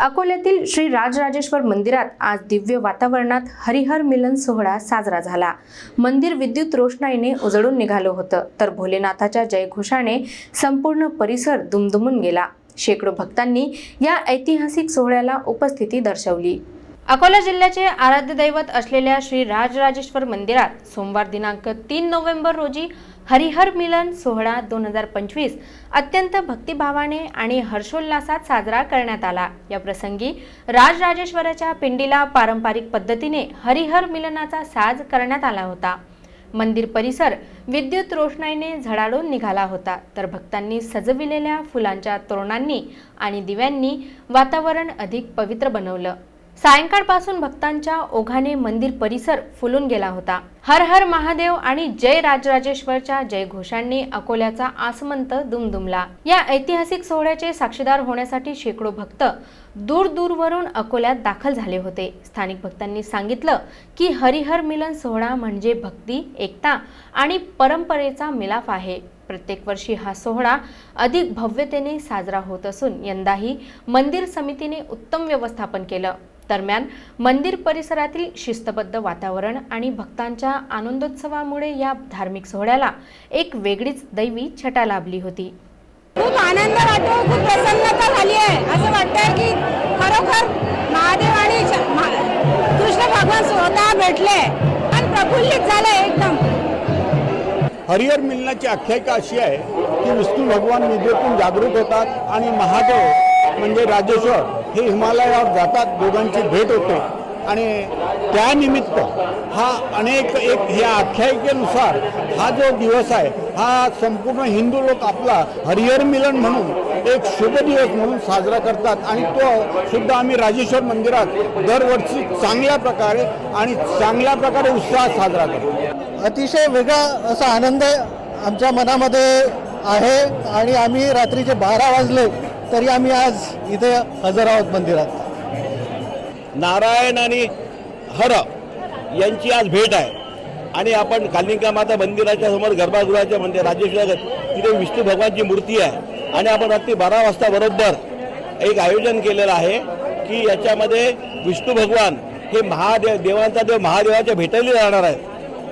अकोल्यातील श्री राजराजेश्वर मंदिरात आज दिव्य वातावरणात हरिहर मिलन सोहळा साजरा झाला. मंदिर विद्युत रोषणाईने उजळून निघालं होतं तर भोलेनाथाच्या जयघोषाने संपूर्ण परिसर दुमदुमून गेला. शेकडो भक्तांनी या ऐतिहासिक सोहळ्याला उपस्थिती दर्शवली. अकोला जिल्ह्याचे आराध्य दैवत असलेल्या श्री राजराजेश्वर मंदिरात सोमवार दिनांक तीन नोव्हेंबर रोजी हरिहर मिलन सोहळा दोन हजार पंचवीस अत्यंत भक्तिभावाने आणि हर्षोल्लासात साजरा करण्यात आला. या प्रसंगी राजराजेश्वराच्या पिंडीला पारंपरिक पद्धतीने हरिहर मिलनाचा साज करण्यात आला होता. मंदिर परिसर विद्युत रोषणाईने झळाळून निघाला होता. तर भक्तांनी सजविलेल्या फुलांच्या तोरणांनी आणि दिव्यांनी वातावरण अधिक पवित्र बनवलं. सायंकाळपासून भक्तांच्या ओघाने मंदिर परिसर फुलून गेला होता. हर हर महादेव आणि जय राजराजेश्वरच्या जयघोषांनी अकोल्याचा आसमंत दुमदुमला. या ऐतिहासिक सोहळ्याचे साक्षीदार होण्यासाठी शेकडो भक्त दूर दूरवरून अकोल्यात दाखल झाले होते. स्थानिक भक्तांनी सांगितलं की हरिहर मिलन सोहळा म्हणजे भक्ती एकता आणि परंपरेचा मिलाफ आहे. प्रत्येक वर्षी हा सोहळा अधिक भव्यतेने साजरा होत असून यंदाही मंदिर समितीने उत्तम व्यवस्थापन केलं. दरम्यान मंदिर परिसरातील शिस्तबद्ध वातावरण आणि भक्तांच्या आनंदोत्सवामुळे या धार्मिक सोहळ्याला एक वेगळीच दैवी छटा लाभली होती. खूप आनंद वाटतो खूप प्रसन्नता झाली आहे. असं वाटतंय की खरोखर महादेव आणि कृष्ण भगवान स्वतः भेटले आणि प्रफुल्लित झालंय एकदम. हरिहर मिलनाची आख्यायिका अशी आहे की विष्णू भगवान निद्रेतून जागृत होतात आणि महादेव म्हणजे राजेश्वर. हे हिमालयावर जातात दोघांची भेट होते. आणि त्यानिमित्त हा अनेक एक या आख्यायिकेनुसार हा जो दिवस आहे हा संपूर्ण हिंदू लोक आपला हरिहर मिलन म्हणून एक शुभ दिवस म्हणून साजरा करतात. आणि तो सुद्धा आम्ही राजेश्वर मंदिरात दरवर्षी चांगल्या प्रकारे आणि चांगल्या प्रकारे उत्साहात साजरा करतो. अतिशय वेगळा असा आनंद आमच्या मनामध्ये आहे. आणि आम्ही रात्रीचे बारा वाजले तरी आम्ही आज इथे हजर आहोत मंदिरात. नारायण आणि हर यांची आज भेट आहे. आणि आपण कालिका माता मंदिराच्या समोर गर्भागृहाच्या मंदिर राजेश्वर तिथे विष्णू भगवानची मूर्ती आहे. आणि आपण रात्री बारा वाजता बरोबर एक आयोजन केलेलं आहे की याच्यामध्ये विष्णू भगवान हे महादेव देवांचा देव महादेवाच्या भेटायला जाणार आहेत.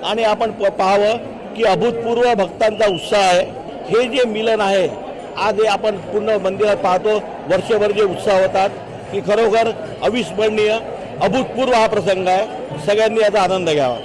आणि आपण प- पाहावं की अभूतपूर्व भक्तांचा उत्साह आहे. हे जे मिलन आहे आज हे आपण पूर्ण मंदिरात पाहतो. वर्षभर जे उत्साह होतात की खरोखर अविस्मरणीय अभूतपूर्व हा प्रसंग आहे. सगळ्यांनी याचा आनंद घ्यावा.